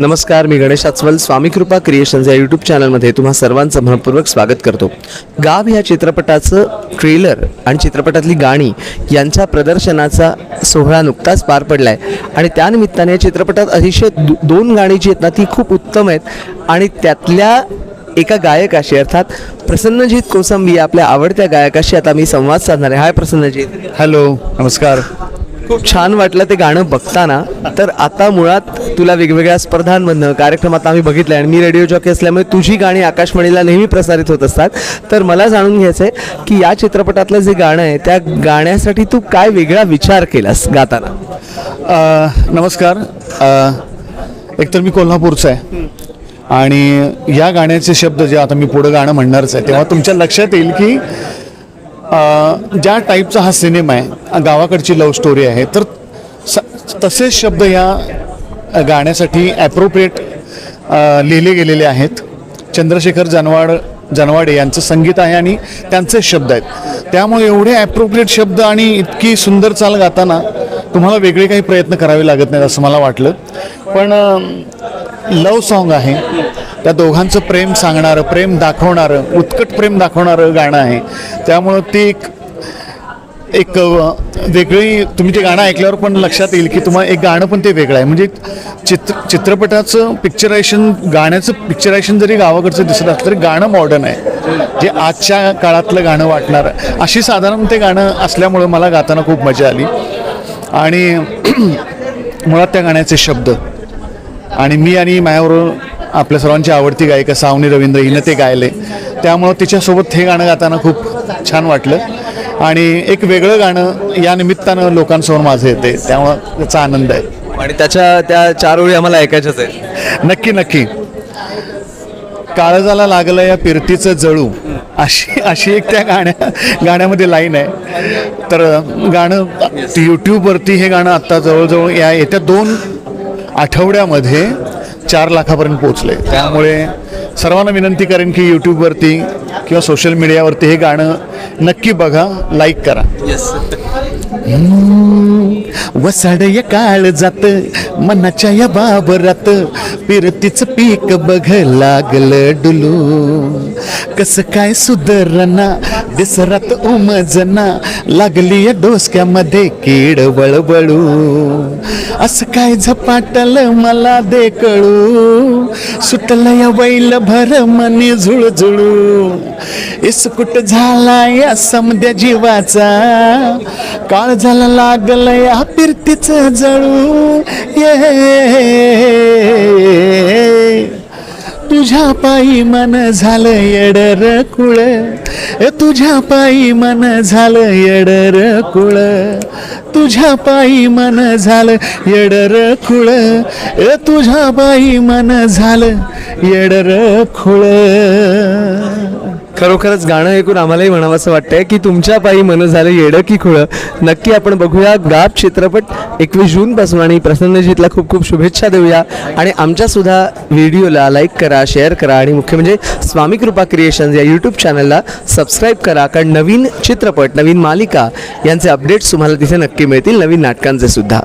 नमस्कार मी गणेश आचवल स्वामी कृपा क्रिएशन्स या यूट्यूब चॅनलमध्ये तुम्हा सर्वांचं मनपूर्वक स्वागत करतो. गाव या चित्रपटाचं ट्रेलर आणि चित्रपटातली गाणी यांच्या प्रदर्शनाचा सोहळा नुकताच पार पडला आहे आणि त्यानिमित्ताने या चित्रपटात अतिशय दो दोन गाणी जी आहेत ना ती खूप उत्तम आहेत. आणि त्यातल्या एका गायकाशी अर्थात प्रसन्नजीत कोसंबी या आपल्या आवडत्या गायकाशी आता मी संवाद साधणार आहे. हाय प्रसन्नजीत. हॅलो नमस्कार. खूप छान वाटलं ते गाणं बघताना. तर आता मुळात तुला वेगवेगळ्या स्पर्धांमधनं कार्यक्रमात आम्ही बघितलं आणि मी रेडिओ जॉकी असल्यामुळे तुझी गाणी आकाशवाणीला नेहमी प्रसारित होत असतात. तर मला जाणून घ्यायचं आहे की या चित्रपटातलं जे गाणं आहे त्या गाण्यासाठी तू काय वेगळा विचार केलास गाताना? नमस्कार. एकतर मी कोल्हापूरचा आहे. आणि या गाण्याचे शब्द जे आता मी पुढं गाणं म्हणणारच आहे तेव्हा तुमच्या लक्षात येईल की ज्या टाईपचा हा सिनेमा आहे गावाकडची लव्ह स्टोरी आहे तर स तसेच शब्द या गाण्यासाठी ॲप्रोप्रिएट लिहिले गेलेले आहेत. चंद्रशेखर जानवाड जानवाडे यांचं संगीत आहे आणि त्यांचे शब्द आहेत. त्यामुळे एवढे ॲप्रोप्रिएट शब्द आणि इतकी सुंदर चाल गाताना तुम्हाला वेगळे काही प्रयत्न करावे लागत नाहीत असं मला वाटलं. पण लव सॉन्ग आहे. त्या दोघांचं प्रेम सांगणारं प्रेम दाखवणारं उत्कट प्रेम दाखवणारं गाणं आहे. त्यामुळं ते एक एक वेगळी तुम्ही ते गाणं ऐकल्यावर पण लक्षात येईल की तुम्हाला एक गाणं पण ते वेगळं आहे. म्हणजे चित्र चित्रपटाचं पिक्चरायशन गाण्याचं पिक्चरायशन जरी गावाकडचं दिसत असलं तरी गाणं मॉडर्न आहे. जे आजच्या काळातलं गाणं वाटणार. अशी साधारण ते गाणं असल्यामुळं मला गाताना खूप मजा आली. आणि मुळात त्या गाण्याचे शब्द. आणि मी आणि माझ्याबरोबर आपल्या सर्वांची आवडती गायिका सावनी रवींद्र हिनं ते गायले. त्यामुळं तिच्यासोबत हे गाणं गाताना खूप छान वाटलं. आणि एक वेगळं गाणं या निमित्तानं लोकांसमोर माझं येते त्यामुळं त्याचा आनंद आहे. आणि त्याच्या त्या चार ओळी आम्हाला ऐकायच्याच आहे नक्की नक्की. काळजाला लागलं या पिरतीचं जळू. अशी अशी एक त्या गाण्या गाण्यामध्ये लाईन आहे. तर गाणं यूट्यूबवरती हे गाणं आत्ता जवळजवळ या येत्या दोन आठवड्यामध्ये चार लाखापर्यंत पोचले त्यामुळे सर्वांना विनंती करेन की यूट्यूबवरती किंवा सोशल मीडियावरती हे गाणं नक्की बघा लाईक करा. वसाड या काळ जात मनाच्या या बाबरात पिरतीच पीक बघ लागलं डुलू. कस काय सुधरना दिसरात उमजना लागली या डोसक्यामध्ये कीड बळबळू असं काय झपाटल मला दे कळू. सुटलं या बैल भर मनी झुळझुळू इसकुट झाला या समद्या जीवाचा. काळ झाला लागलं या फिरतीच जळू. ये. तुझ्या पायी मन झालं येडर कुळ. तुझ्या पायी मन झालं येडर कुळ. तुझ्या पायी मन झालं येडर कुळ. ए तुझ्या पायी मन झालं येडर खुळ खरोखरच गाणं ऐकून आम्हालाही म्हणावं असं वाटतंय की तुमच्या पायी मन झालं येडं की खुळं. नक्की आपण बघूया गाप चित्रपट एकवीस जूनपासून आणि प्रसन्नजीतला खूप खूप शुभेच्छा देऊया. आणि आमच्या सुद्धा व्हिडिओला लाईक करा शेअर करा आणि मुख्य म्हणजे स्वामी कृपा क्रिएशन्स या यूट्यूब चॅनलला सबस्क्राईब करा. कारण नवीन चित्रपट नवीन मालिका यांचे अपडेट्स तुम्हाला तिथे नक्की मिळतील. नवीन नाटकांचे सुद्धा.